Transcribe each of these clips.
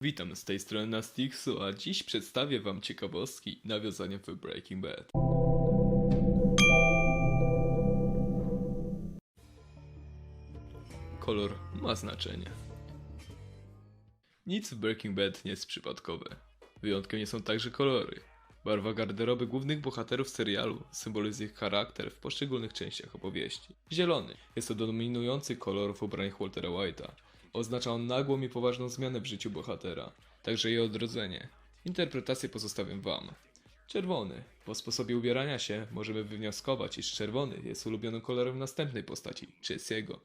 Witam z tej strony Nastixu, a dziś przedstawię wam ciekawostki i nawiązania w Breaking Bad. Kolor ma znaczenie. Nic w Breaking Bad nie jest przypadkowe. Wyjątkiem nie są także kolory. Barwa garderoby głównych bohaterów serialu symbolizuje ich charakter w poszczególnych częściach opowieści. Zielony jest to dominujący kolor w ubraniach Waltera White'a. Oznacza on nagłą i poważną zmianę w życiu bohatera, także jej odrodzenie. Interpretację pozostawiam wam. Czerwony. Po sposobie ubierania się możemy wywnioskować, iż czerwony jest ulubionym kolorem następnej postaci, Jesse'ego.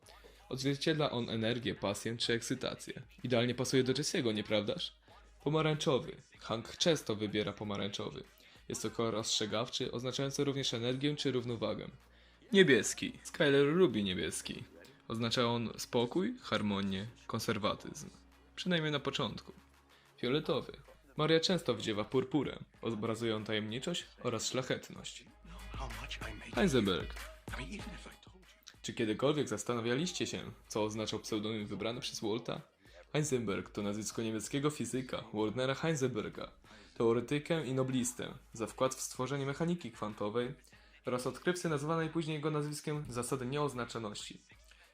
Odzwierciedla on energię, pasję czy ekscytację. Idealnie pasuje do Jesse'ego, nieprawdaż? Pomarańczowy. Hank często wybiera pomarańczowy. Jest to kolor ostrzegawczy, oznaczający również energię czy równowagę. Niebieski. Skyler lubi niebieski. Oznacza on spokój, harmonię, konserwatyzm. Przynajmniej na początku. Fioletowy. Maria często wdziewa purpurę, obrazują tajemniczość oraz szlachetność. Heisenberg. Czy kiedykolwiek zastanawialiście się, co oznaczał pseudonim wybrany przez Walta? Heisenberg to nazwisko niemieckiego fizyka Wernera Heisenberga, teoretykę i noblistę, za wkład w stworzenie mechaniki kwantowej oraz odkrywcy nazwanej później jego nazwiskiem zasady nieoznaczoności.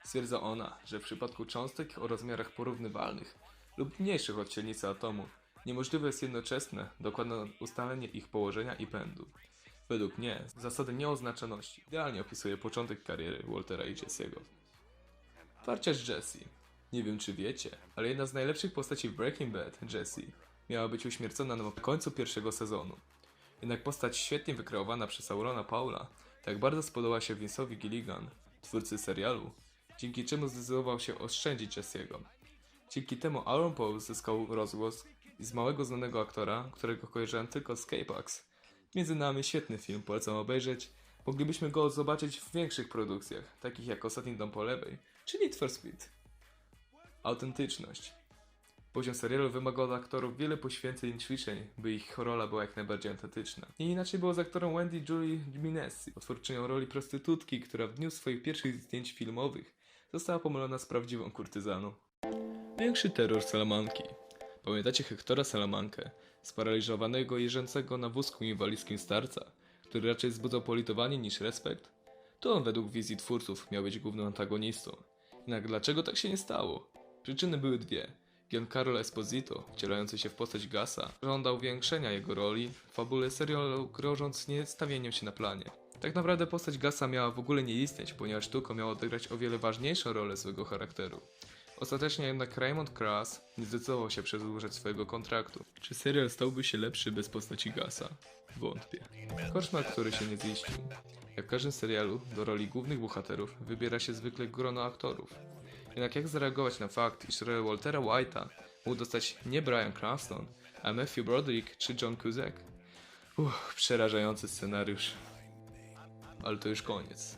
Stwierdza ona, że w przypadku cząstek o rozmiarach porównywalnych lub mniejszych od średnicy atomu niemożliwe jest jednoczesne, dokładne ustalenie ich położenia i pędu. Według mnie zasady nieoznaczoności idealnie opisuje początek kariery Waltera i Jesse'ego. Farciarz Jesse. Nie wiem czy wiecie, ale jedna z najlepszych postaci w Breaking Bad, Jesse, miała być uśmiercona na końcu pierwszego sezonu. Jednak postać świetnie wykreowana przez Saurona Paula tak bardzo spodobała się Vince'owi Gilligan, twórcy serialu, dzięki czemu zdecydował się oszczędzić Jesse'ego. Dzięki temu Aaron Paul zyskał rozgłos i z małego znanego aktora, którego kojarzyłem tylko z K-Pax. Między nami świetny film, polecam obejrzeć. Moglibyśmy go zobaczyć w większych produkcjach, takich jak Ostatni Dom po lewej, czy Need for Speed. Autentyczność. Poziom serialu wymaga od aktorów wiele poświęceń i ćwiczeń, by ich rola była jak najbardziej autentyczna. Nie inaczej było z aktorą Wendy Julie Minessi, otwórczynią roli prostytutki, która w dniu swoich pierwszych zdjęć filmowych została pomylona z prawdziwą kurtyzaną. Większy terror Salamanki. Pamiętacie Hektora Salamankę, sparaliżowanego jeżdżącego na wózku inwalidzkim starca, który raczej wzbudzał politowanie niż respekt? To on według wizji twórców miał być głównym antagonistą. Jednak dlaczego tak się nie stało? Przyczyny były dwie. Giancarlo Esposito, wcielający się w postać Gasa, żądał uwiększenia jego roli w fabule serialu, grożąc niestawieniem się na planie. Tak naprawdę postać Gasa miała w ogóle nie istnieć, ponieważ Tuco miał odegrać o wiele ważniejszą rolę swego charakteru. Ostatecznie jednak Raymond Kras nie zdecydował się przedłużać swojego kontraktu. Czy serial stałby się lepszy bez postaci Gasa? Wątpię. Koszmar, który się nie ziścił. Jak w każdym serialu, do roli głównych bohaterów wybiera się zwykle grono aktorów. Jednak jak zareagować na fakt, iż rolę Waltera White'a mógł dostać nie Bryan Cranston, a Matthew Broderick czy John Cusack? Uff, przerażający scenariusz. Ale to już koniec.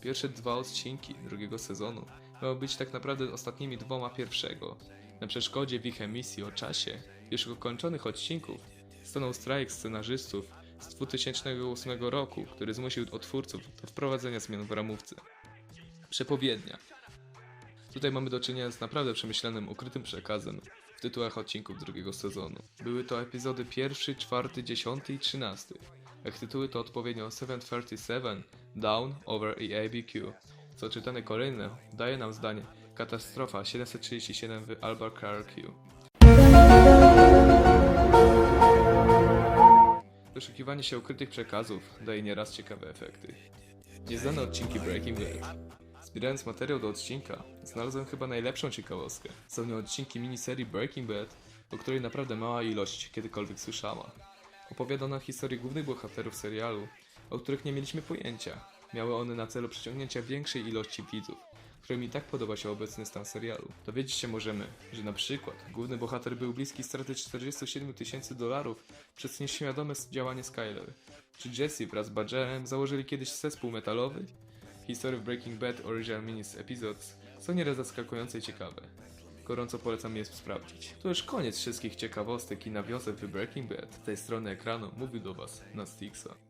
Pierwsze dwa odcinki drugiego sezonu miały być tak naprawdę ostatnimi dwoma pierwszego. Na przeszkodzie w ich emisji o czasie już ukończonych odcinków stanął strajk scenarzystów z 2008 roku, który zmusił odtwórców do wprowadzenia zmian w ramówce. Przepowiednia. Tutaj mamy do czynienia z naprawdę przemyślanym, ukrytym przekazem w tytułach odcinków drugiego sezonu. Były to epizody pierwszy, czwarty, dziesiąty i trzynasty. Jak tytuły to odpowiednio 737, Down, Over i ABQ, co czytane kolejne daje nam zdanie Katastrofa 737 w Albuquerque. Doszukiwanie się ukrytych przekazów daje nieraz ciekawe efekty. Nieznane odcinki Breaking Bad. Zbierając materiał do odcinka, znalazłem chyba najlepszą ciekawostkę. Są nią odcinki miniserii Breaking Bad, o której naprawdę mała ilość kiedykolwiek słyszała. Opowiadano historię głównych bohaterów serialu, o których nie mieliśmy pojęcia. Miały one na celu przyciągnięcia większej ilości widzów, którym i tak podoba się obecny stan serialu. Dowiedzieć się możemy, że na przykład główny bohater był bliski straty 47 tysięcy dolarów przez nieświadome działanie Skyler. Czy Jesse wraz z Badgerem założyli kiedyś zespół metalowy? Historie w Breaking Bad Original Minis Episodes są nieraz zaskakujące i ciekawe. Gorąco polecam je sprawdzić. To już koniec wszystkich ciekawostek i nawiązek w Breaking Bad. Z tej strony ekranu mówił do Was Nastixa.